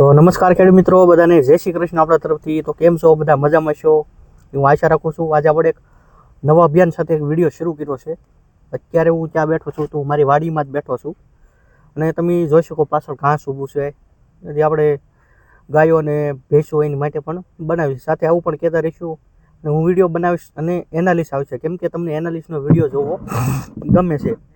તો નમસ્કાર ખેડૂત મિત્રો, બધાને જય શ્રી કૃષ્ણ આપણા તરફથી. તો કેમ છો? બધા મજામાં છો? હું આશા રાખું છું. આજે આપણે એક નવા અભિયાન સાથે એક વીડિયો શરૂ કર્યો છે. અત્યારે હું ત્યાં બેઠો છું, તો હું મારી વાડીમાં જ બેઠો છું. અને તમે જોઈ શકો પાછળ ઘાસ ઊભું છે. જે આપણે ગાયો અને ભેંસો એની માટે પણ બનાવીશ. સાથે આવું પણ કહેતા રહીશું. અને હું વીડિયો બનાવીશ અને એનાલિસ આવશે. કેમ કે તમને એનાલિસનો વીડિયો જોવો ગમે છે.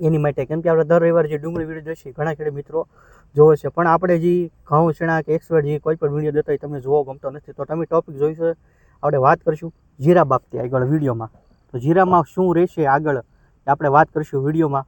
એની માટે, કેમ કે આપણે દર રવિવારે જે ડુંગળી વીડિયો જોઈશે ઘણા ખેડૂત મિત્રો જોવે છે. પણ આપણે જે ઘઉં, ચણા કે એક્સપર્ટ જે કોઈ પણ વીડિયો દેતા હોય, તમને જોવો ગમતો નથી, તો તમે ટોપિક જોઈશો આપણે વાત કરીશું જીરા બાબતે આગળ વિડીયોમાં. તો જીરામાં શું રહેશે આગળ આપણે વાત કરીશું વિડીયોમાં.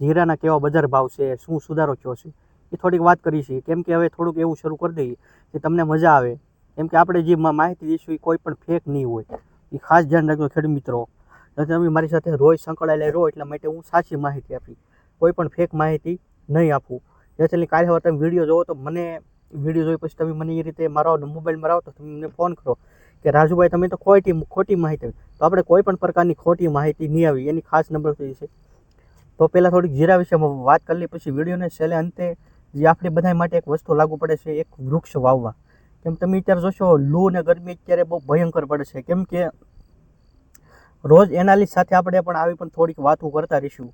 જીરાના કેવા બજાર ભાવ છે, શું સુધારો થયો છે, એ થોડીક વાત કરીશું કેમ કે હવે થોડુંક એવું શરૂ કરી દઈએ કે તમને મજા આવે. કેમ કે આપણે જે માહિતી દઈશું એ કોઈ પણ ફેક નહીં હોય. એ ખાસ ધ્યાન રાખજો ખેડૂત મિત્રો. તમે મારી સાથે રોજ સંકળાયેલા રહો એટલા માટે હું સાચી માહિતી આપી. કોઈ પણ ફેક માહિતી નહીં આપું. જેથી કાલે હવે તમે વીડિયો જોવો તો મને વીડિયો જોઈ પછી તમે મને એ રીતે મારો મોબાઈલ મારાવો તો તમે મને ફોન કરો. કે રાજુભાઈ, તમે તો ખોટી ખોટી માહિતી તો આપણે કોઈ પણ પ્રકારની ખોટી માહિતી નહીં આવી. એની ખાસ નંબર થઈ છે. તો પહેલાં થોડીક જીરા વિશે વાત કરી પછી વિડીયોને છેલ્લે અંતે જે આપણે બધા માટે એક વસ્તુ લાગુ પડે છે, એક વૃક્ષ વાવવા. કેમ તમે અત્યારે જોશો, લૂ અને ગરમી અત્યારે બહુ ભયંકર પડે છે. કેમ કે રોજ એનાલિસ સાથે આપણે પણ આવી પણ થોડીક વાતો કરતા રહીશું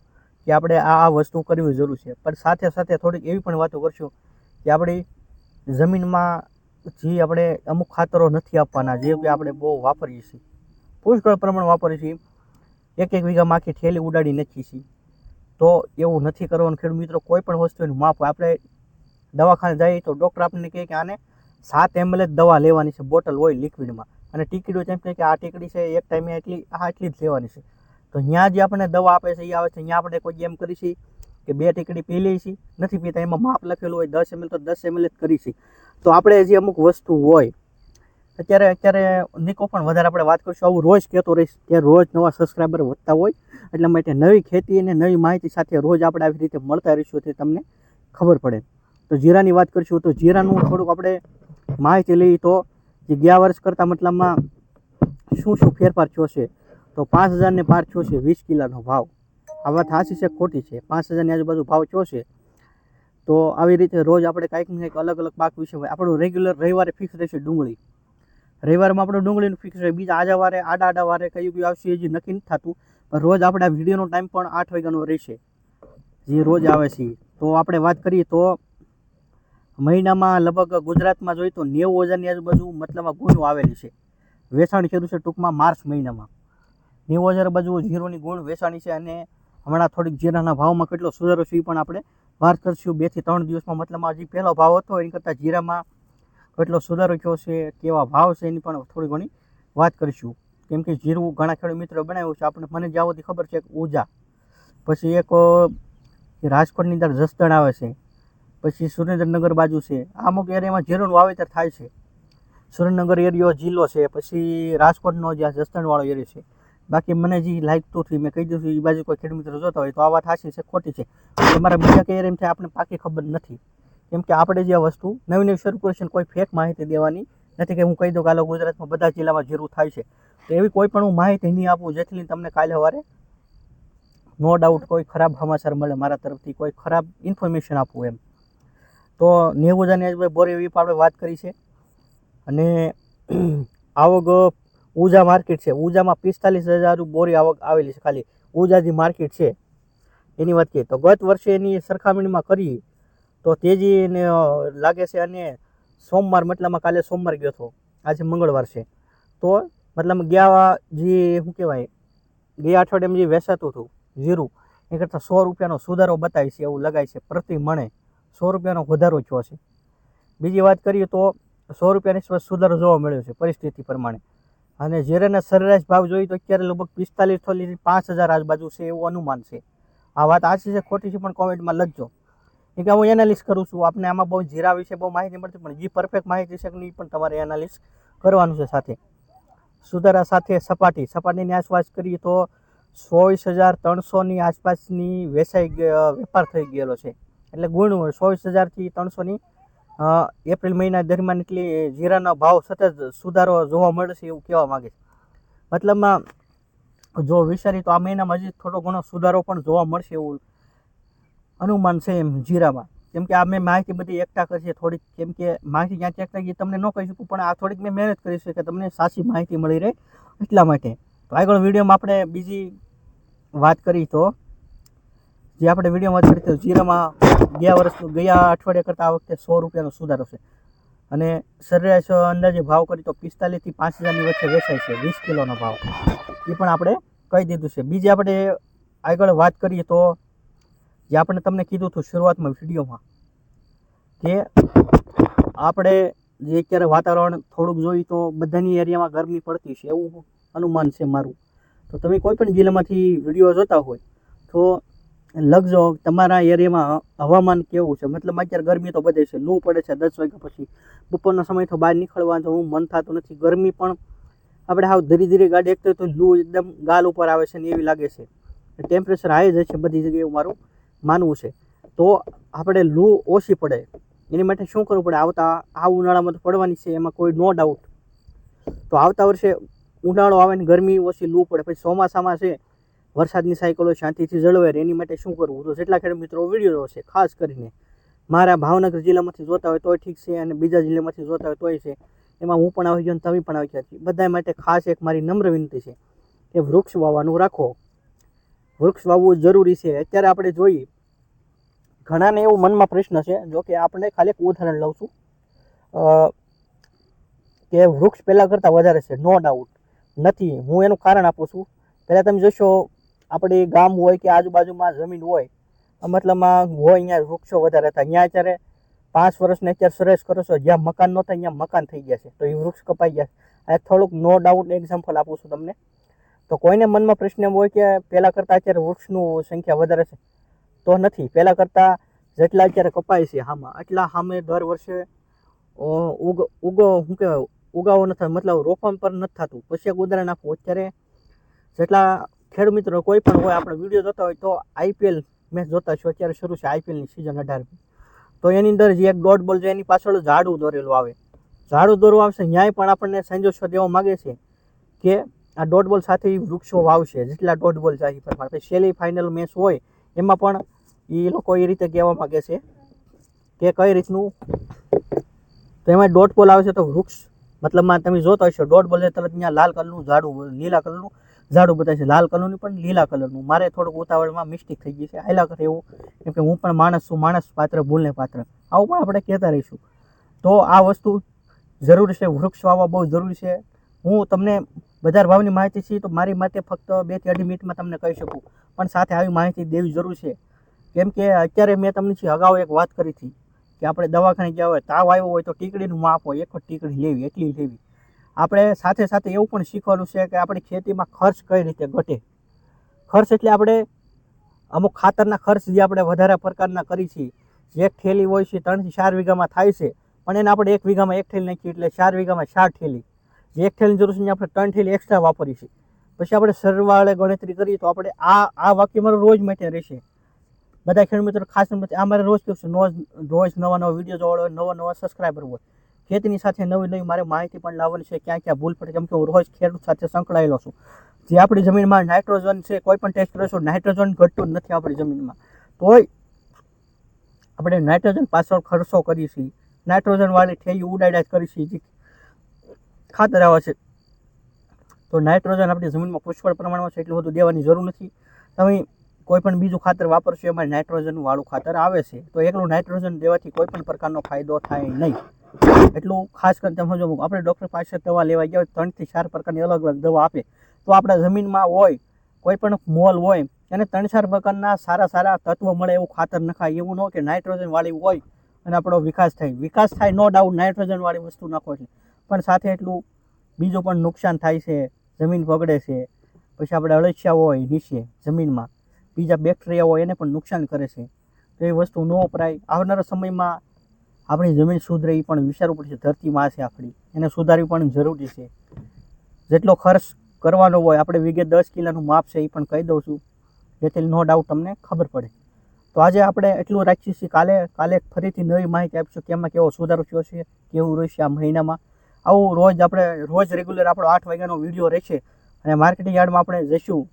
કે આપણે આ આ વસ્તુ કરવી જરૂર છે. પણ સાથે સાથે થોડીક એવી પણ વાતો કરશું કે આપણી જમીનમાં જે આપણે અમુક ખાતરો નથી આપવાના, જે આપણે બહુ વાપરીએ છીએ. પુષ્કળ પ્રમાણ વાપરીએ છીએ. એક એક વીઘામાં આખી ઠેલી ઉડાડી નાખીએ છીએ. તો એવું નથી કરવાનું. ખેડૂત મિત્રો, કોઈ પણ વસ્તુનું માપ આપણે દવાખાને જઈએ તો ડૉક્ટર આપણને કહે કે આને સાત એમએલ જ દવા લેવાની છે બોટલ હોય લિક્વિડમાં અને ટીકડી જેમ કે આ ટીકડી છે, એક ટાઈમે એટલી આ એટલી જ લેવાની છે. તો ત્યાં જે આપણને દવા આપે છે એ આવે છે. ત્યાં આપણે કોઈ એમ કરી છીએ કે બે ટીકડી પી લઈએ છીએ નથી પીતા, એમાં માપ લખેલું હોય, દસ એમએલ તો દસ એમએલ જ કરી છીએ તો આપણે જે અમુક વસ્તુ હોય, અત્યારે અત્યારે નિકો પણ વધારે આપણે વાત કરીશું. આવું રોજ કહેતો રહીશ. કે રોજ નવા સબસ્ક્રાઈબર વધતા હોય, એટલા માટે નવી ખેતી અને નવી માહિતી સાથે રોજ આપણે આવી રીતે મળતા રહીશું તે તમને ખબર પડે. તો જીરાની વાત કરીશું તો જીરાનું થોડુંક આપણે માહિતી લઈએ તો જે ગયા વર્ષ કરતાં મતલબમાં શું શું ફેરફાર થયો છે? તો પાંચ હજારને પાર થયો છે વીસ કિલોનો ભાવ. આ વાત હાસી છે ખોટી છે? પાંચ હજારની આજુબાજુ ભાવ થયો છે? તો આવી રીતે રોજ આપણે કાંઈક ને કંઈક અલગ અલગ પાક વિશે હોય. આપણું રેગ્યુલર રવિવારે ફિક્સ રહેશે ડુંગળી. રવિવારમાં આપણું ડુંગળીનું ફિક્સ રહે. બીજા આજા વારે, આડા આડા વારે કયું કયું આવશે એ જે નક્કી નથી થતું. પણ રોજ આપણે આ વિડીયોનો ટાઈમ પણ આઠ વાગ્યાનો રહેશે. જે રોજ આવે છે. તો આપણે વાત કરીએ તો મહિનામાં લગભગ ગુજરાતમાં જોઈએ તો નેવું હજારની આજુબાજુ મતલબમાં ગુણ આવેલી છે. વેચાણ શરૂ છે ટૂંકમાં માર્ચ મહિનામાં. નેવું હજાર બાજુ જીરોની ગુણ વેચાણી છે અને હમણાં થોડીક જીરાના ભાવમાં કેટલો સુધારો છે એ પણ આપણે વાત કરીશું. બેથી ત્રણ દિવસમાં મતલબમાં હજી પહેલો ભાવ હતો એની કરતાં જીરામાં કેટલો સુધારો થયો છે, કેવા ભાવ છે એની પણ થોડી ઘણી વાત કરીશું. કેમ કે જીરું ઘણા ખેડૂત મિત્રો બનાવ્યું છે. આપણે મને જ્યાં ખબર છે કે ઉજા પછી એક રાજકોટની અંદર જસદણ આવે છે. પછી સુરેન્દ્રનગર બાજુ છે. આ અમુક એરિયામાં જીરુંનું વાવેતર થાય છે. સુરેન્દ્રનગર એરિયો જિલ્લો છે, પછી રાજકોટનો જે આ જસદણવાળો એરિયો છે. બાકી મને જે લાગતું હતું મેં કહી દીધું એ બાજુ કોઈ ખેડૂત મિત્રો જોતા હોય તો આ વાત સાચી છે, ખોટી છે. તમારા બીજા કઈ એરિયામાં છે આપણે પાકી ખબર નથી. કેમ કે આપણે જે વસ્તુ નવી નવી શરૂ કરી છે કોઈ ફેક માહિતી દેવાની નથી કે હું કહી દઉં કે હાલો ગુજરાતમાં બધા જિલ્લામાં જીરું થાય છે. તો એવી કોઈ પણ હું માહિતી નહીં આપું જેથી તમને કાલે સવારે નો ડાઉટ કોઈ ખરાબ સમાચાર મળે મારા તરફથી, કોઈ ખરાબ ઇન્ફોર્મેશન આપવું એમ. તો નેવું હજારની આજુબાજુ બોરી એવી આપણે વાત કરી છે. અને આવક ઉજા માર્કેટ છે. ઉજામાં પિસ્તાલીસ હજાર બોરી આવક આવેલી છે ખાલી. ઉજા જે માર્કેટ છે. એની વાત કરીએ તો ગત વર્ષે એની સરખામણીમાં કરીએ તો તેજી લાગે છે અને સોમવાર મતલબમાં કાલે સોમવાર ગયો હતો. આજે મંગળવાર છે. તો મતલબ ગયા જે, શું કહેવાય, ગયા અઠવાડિયામાં જે વેચાતું હતું જીરું એ કરતાં સો રૂપિયાનો સુધારો બતાવી છે એવું લગાય છે પ્રતિ મણે સો રૂપિયાનો વધારો થયો છે. બીજી વાત કરીએ તો સો રૂપિયાની આસપાસ સુધારો જોવા મળ્યો છે પરિસ્થિતિ પ્રમાણે. અને જીરાના સરેરાશ ભાવ જોઈએ તો અત્યારે લગભગ પિસ્તાલીસથી લઈને પાંચ હજાર આજુબાજુ છે એવું અનુમાન છે. આ વાત આછી છે, ખોટી છે, પણ કોમેન્ટમાં લખજો. એ કે હું એનાલિસ કરું છું આપણે આમાં બહુ જીરા વિશે બહુ માહિતી મળતી, પણ જે પરફેક્ટ માહિતી છે એ પણ તમારે એનાલિસ કરવાનું છે સાથે. સુધારા સાથે સપાટી, સપાટીની આસપાસ કરીએ તો ચોવીસ હજાર ત્રણસોની આસપાસની વેચાઈ વેપાર થઈ ગયેલો છે. એટલે ગુણ ચોવીસ હજારથી ત્રણસોની એપ્રિલ મહિના દરમિયાન એટલી જીરાનો ભાવ સતત સુધારો જોવા મળશે એવું કહેવા માગે છે. મતલબમાં, જો વિચારી તો આ મહિનામાં હજી થોડો ઘણો સુધારો પણ જોવા મળશે એવું અનુમાન છે એમ જીરામાં કેમ કે આ મેં માહિતી બધી એકઠા કરી છે થોડીક, કેમ કે માહિતી ક્યાંથી એકઠા કરી તમને ન કહી શકું, પણ આ થોડીક મેં મહેનત કરી છે કે તમને સાચી માહિતી મળી રહે એટલા માટે. તો આગળ વિડીયોમાં આપણે બીજી વાત કરી તો, જે આપણે વિડીયોમાં વાત કરી તો જીરામાં ગયા વર્ષનું ગયા અઠવાડિયા કરતાં આ વખતે સો રૂપિયાનો સુધારો છે. અને સરેરાશ અંદાજે ભાવ કરી તો પિસ્તાલીસથી પાંચ હજારની વચ્ચે વેચાય છે, વીસ કિલોનો ભાવ. એ પણ આપણે કહી દીધું છે. બીજી આપણે આગળ વાત કરીએ તો, જે આપણે તમને કીધું હતું શરૂઆતમાં વિડીયોમાં, કે આપણે જે અત્યારે વાતાવરણ થોડુંક જોઈએ તો બધાની એરિયામાં ગરમી પડતી છે એવું અનુમાન છે મારું. તો તમે કોઈ પણ જિલ્લામાંથી વીડિયો જોતા હોય, તો લગજો તમારા એરિયામાં હવામાન કેવું છે? મતલબ અત્યારે ગરમી તો બધે છે. લૂ પડે છે દસ વાગ્યા પછી. બપોરના સમય તો બહાર નીકળવા જવું મન થતું નથી. ગરમી પણ આપણે હાવ ધીરે ધીરે ગાડી એકતો તો લૂ એકદમ ગાલ ઉપર આવે છે ને એવી લાગે છે. ટેમ્પરેચર હાઈ જ છે બધી જગ્યાએ મારું માનવું છે. તો આપણે લૂ ઓછી પડે. એની માટે શું કરવું પડે? આવતા આ ઉનાળામાં તો પડવાની છે. એમાં કોઈ નો ડાઉટ તો આવતા વર્ષે ઉનાળો આવે ને ગરમી ઓછી લૂ પડે. પછી ચોમાસામાં છે વરસાદની સાયકલો શાંતિથી જળવાય રહે, એની માટે શું કરવું? તો જેટલા ખેડૂત મિત્રો વીડિયો છે ખાસ કરીને મારા ભાવનગર જિલ્લામાંથી જોતા હોય તોય ઠીક છે અને બીજા જિલ્લામાંથી જોતા હોય તોય છે. એમાં હું પણ આવી ગયો અને તમે પણ આવી ગયા છીએ બધા માટે ખાસ એક મારી નમ્ર વિનંતી છે કે વૃક્ષ વાવવાનું રાખો. વૃક્ષ વાવવું જરૂરી છે. અત્યારે આપણે જોઈએ, ઘણાને એવું મનમાં પ્રશ્ન છે, જો કે આપણે ખાલી એક ઉદાહરણ લઉં છું. કે વૃક્ષ પહેલાં કરતાં વધારે છે, નો ડાઉટ નથી. હું એનું કારણ આપું છું. પહેલાં તમે જોશો આપણે ગામ હોય કે આજુબાજુમાં જમીન હોય મતલબમાં હોય અહીંયા વૃક્ષો વધારે હતા અહીંયા અત્યારે પાંચ વર્ષને અત્યારે સરસ કરો છો, જ્યાં મકાન નહોતા, અહીંયા મકાન થઈ ગયા છે. તો એ વૃક્ષ કપાઈ ગયા આ થોડુંક નો ડાઉટ એક્ઝામ્પલ આપું છું તમને. તો કોઈને મનમાં પ્રશ્ન હોય કે પહેલાં કરતાં અત્યારે વૃક્ષનું સંખ્યા વધારે છે? તો નથી. પહેલાં કરતાં જેટલા અત્યારે કપાય છે હામાં એટલા સામે દર વર્ષે ઉગ, ઉગો, શું કહેવાય, ઉગાવો નથી. મતલબ રોપણ પર નથી થતું. પછી ઉદાહરણ આપું અત્યારે જેટલા ખેડૂત મિત્રો, કોઈ પણ હોય, આપણે વીડિયો જોતા હોય તો આઈપીએલ મેચ જોતા છો. અત્યારે શરૂ છે આઈપીએલની સિઝન અઢારમી. તો એની અંદર જે એક ડોટ બોલ છે, એની પાછળ ઝાડું દોરેલું આવે. ઝાડું દોરવા આવશે, ન્યાય પણ આપણને સંજોશો દેવા માગે છે કે આ ડોટ બોલ સાથે વૃક્ષો વાવશે, જેટલા ડોટ બોલ જાય પ્રમાણે. છેલ્લી ફાઇનલ મેચ હોય, એમાં પણ એ લોકો એ રીતે કહેવા માગે છે કે કઈ રીતનું, તો એમાં ડોટ બોલ આવે છે તો વૃક્ષ મતલબમાં તમે જોતા હશો ડોટ બોલ તરત ત્યાં લાલ કલરનું ઝાડું, લીલા કલરનું ઝાડું બતાવે છે. લાલ કલરનું પણ લીલા કલરનું મારે થોડુંક ઉતાવળમાં મિસ્ટેક થઈ ગઈ છે. હાયલા કરે એવું, કેમ કે હું પણ માણસ છું, માણસ પાત્ર, ભૂલને પાત્ર. આવું પણ આપણે કહેતા રહીશું. તો આ વસ્તુ જરૂરી છે. વૃક્ષ વાવવા બહુ જરૂરી છે. હું તમને બજાર ભાવની માહિતી છે, તો મારી માટે ફક્ત બેથી અઢી મિનિટમાં તમને કહી શકું. પણ સાથે આવી માહિતી દેવી જરૂર છે. કેમ કે અત્યારે મેં તમને છે અગાઉ એક વાત કરી હતી, કે આપણે દવાખાને ગયા હોય, તાવ આવ્યો હોય તો ટીકડીનું માપ હોય. એક ટીકડી લેવી, એટલી લેવી. આપણે સાથે સાથે એવું પણ શીખવાનું છે કે આપણી ખેતીમાં ખર્ચ કઈ રીતે ઘટે. ખર્ચ એટલે આપણે અમુક ખાતરના ખર્ચ જે આપણે વધારે પ્રકારના કરી છીએ. જે એક થેલી હોય છે ત્રણથી ચાર વીઘામાં થાય છે, પણ એને આપણે એક વીઘામાં એક થેલી નાખીએ એટલે ચાર વીઘામાં ચાર થેલી. જે એક થેલીની જરૂર છે ને આપણે ત્રણ થેલી એક્સ્ટ્રા વાપરી છે પછી આપણે સરવાળે ગણતરી કરીએ તો આપણે આ આ વાક્ય મારું રોજ માટે રહેશે. બધા ખેડૂત મિત્રો, ખાસ આ મારે રોજ કેવું છે રોજ નવા નવા વીડિયો જોવા હોય, નવા નવા સબસ્ક્રાઈબર હોય ખેતીની સાથે નવી નવી મારે માહિતી પણ લાવવાની છે ક્યાં ક્યાં ભૂલ પડે કેમ કે હું રોજ ખેડૂત સાથે સંકળાયેલો છું. જે આપણી જમીનમાં નાઇટ્રોજન છે, કોઈ પણ ટેસ્ટ કરશો, નાઇટ્રોજન ઘટતું નથી આપણી જમીનમાં. તોય આપણે નાઇટ્રોજન પાછળ ખર્ચો કરીએ છીએ. નાઇટ્રોજનવાળી ઠેલી ઉડાડ્યા જ કરી છીએ. જે ખાતર આવે છે. તો નાઇટ્રોજન આપણી જમીનમાં પુષ્કળ પ્રમાણમાં છે, એટલું બધું દેવાની જરૂર નથી. તમે કોઈ પણ બીજું ખાતર વાપરશો, એમાં નાઇટ્રોજન વાળું ખાતર આવે છે, તો એકલું નાઇટ્રોજન દેવાથી કોઈ પણ પ્રકારનો ફાયદો થાય નહીં. એટલું ખાસ કરીને તમે સમજો, આપણે ડૉક્ટર પાસે દવા લેવા ગયા હોય ત્રણથી ચાર પ્રકારની અલગ અલગ દવા આપે. તો આપણા જમીનમાં હોય કોઈ પણ મોલ હોય, એને ત્રણ ચાર પ્રકારના સારા સારા તત્વો મળે એવું ખાતર નખાય, એવું ન કે નાઇટ્રોજનવાળી હોય અને આપણો વિકાસ થાય. વિકાસ થાય, નો ડાઉટ નાઇટ્રોજનવાળી વસ્તુ નાખો એટલે. પણ સાથે એટલું બીજું પણ નુકસાન થાય છે, જમીન બગડે છે, પછી આપણે અળસિયા હોય નીચે જમીનમાં બીજા બેક્ટેરિયા હોય એને પણ નુકસાન કરે છે. તો એ વસ્તુ ન વપરાય. આવનારા સમયમાં આપણી જમીન સુધરે એ પણ વિચારવું પડશે. ધરતી માં છે આપણી. એને સુધારવી પણ જરૂરી છે. જેટલો ખર્ચ કરવાનો હોય, આપણે વિગે દસ કિલોનું માપ છે એ પણ કહી દઉં છું. જેથી નો ડાઉટ તમને ખબર પડે. તો આજે આપણે એટલું રાખીએ છીએ કાલે કાલે ફરીથી નવી માહિતી આપીશું કે એમાં કેવો સુધારો થયો છે, કેવું રહેશે આ મહિનામાં. આવું રોજ આપણે, રોજ રેગ્યુલર આપણો આઠ વાગ્યાનો વીડિયો રહેશે. અને માર્કેટિંગ યાર્ડમાં આપણે જઈશું.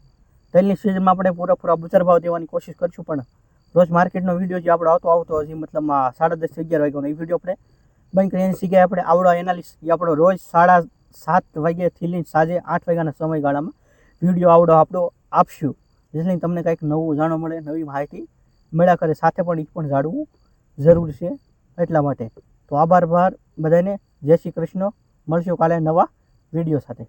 તેલની સિઝનમાં આપણે પૂરેપૂરા બજાર ભાવ દેવાની કોશિશ કરીશું, પણ રોજ માર્કેટનો વીડિયો જે આપણો આવતો આવતો હજી મતલબ સાડા દસ અગિયાર વાગ્યાનો એ વીડિયો આપણે બંધ કરી એની જગ્યાએ આપણે આવડો એનાલિસ એ આપણો રોજ સાડા સાત વાગ્યાથી લઈને સાંજે આઠ વાગ્યાના સમયગાળામાં વીડિયો આવડો આપણો આપશું. જેથી તમને કંઈક નવું જાણવા મળે, નવી માહિતી મળ્યા કરે, સાથે પણ એ પણ જાણવું જરૂર છે એટલા માટે. તો આભાર, ભાર બધાને જય શ્રી કૃષ્ણ. મળશું કાલે નવા વીડિયો સાથે.